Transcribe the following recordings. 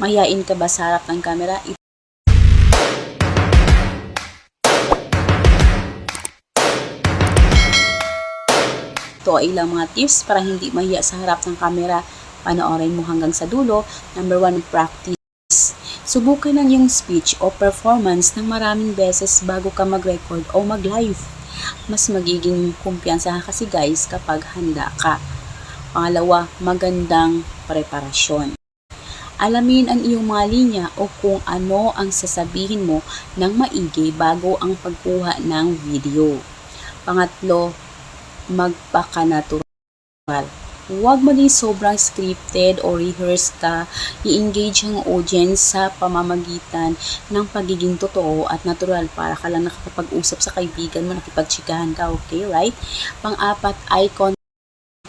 Mahiyain ka ba sa harap ng camera? Ito ay ilang mga tips para hindi mahiya sa harap ng camera. Panoorin mo hanggang sa dulo. Number one, practice. Subukan ang iyong speech o performance ng maraming beses bago ka mag-record o mag-live. Mas magiging kumpiyansa ka kasi guys kapag handa ka. Pangalawa, magandang preparasyon. Alamin ang iyong mga linya o kung ano ang sasabihin mo ng maigi bago ang pagkuha ng video. Pangatlo, magpaka-natural. Huwag maging sobrang scripted o rehearse ka. I-engage ang audience sa pamamagitan ng pagiging totoo at natural para ka lang nakakapag-usap sa kaibigan mo, nakipagtsikahan ka, okay, right? Pang-apat, eye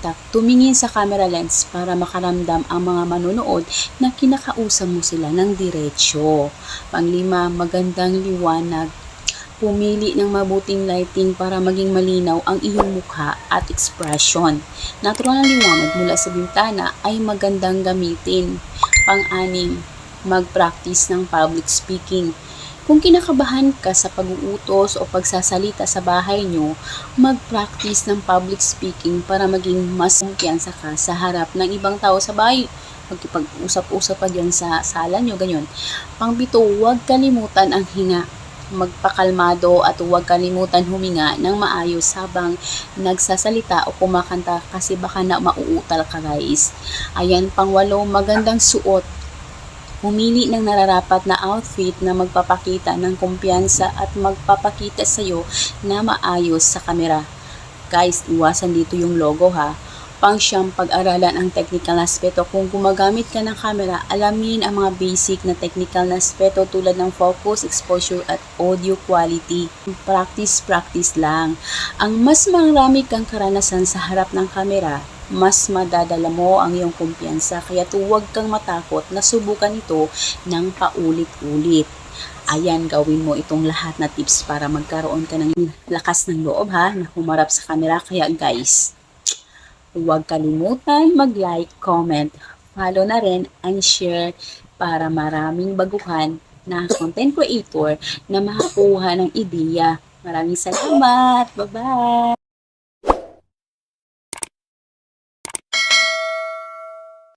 contact. Tumingin sa camera lens para makaramdam ang mga manonood na kinakausap mo sila ng diretsyo. Panglima, magandang liwanag Pumili ng mabuting lighting para maging malinaw ang iyong mukha at expression. Natural na liwanag mula sa bintana ay magandang gamitin. Pang-anim, mag-practice ng public speaking. Kung kinakabahan ka sa pag-uutos o pagsasalita sa bahay nyo, mag-practice ng public speaking para maging mas kumpiyansa ka sa harap ng ibang tao sa bahay magkipag-usap-usap pa dyan sa sala nyo, ganyan. Pangpito, huwag kalimutan ang hinga magpakalmado at huwag kalimutan huminga ng maayos habang nagsasalita o kumakanta kasi baka na mauutal ka guys. Ayan, pangwalo, magandang suot. Pumili ng nararapat na outfit na magpapakita ng kumpiyansa at magpapakita sa iyo na maayos sa kamera. Guys, iwasan dito yung logo ha pang siyang pag-aralan ang technical na aspeto. Kung gumagamit ka ng camera, alamin ang mga basic na technical na aspeto tulad ng focus, exposure at audio quality. Practice, practice lang. Ang mas marami kang karanasan sa harap ng camera, mas madadala mo ang iyong kumpiyansa. Kaya huwag kang matakot na subukan ito ng paulit-ulit. Ayan, gawin mo itong lahat na tips para magkaroon ka ng lakas ng loob ha, na humarap sa camera. Kaya guys, Huwag kalimutan mag-like, comment, follow na rin and share para maraming baguhan na content creator na makakuha ng ideya. Maraming salamat! Bye-bye!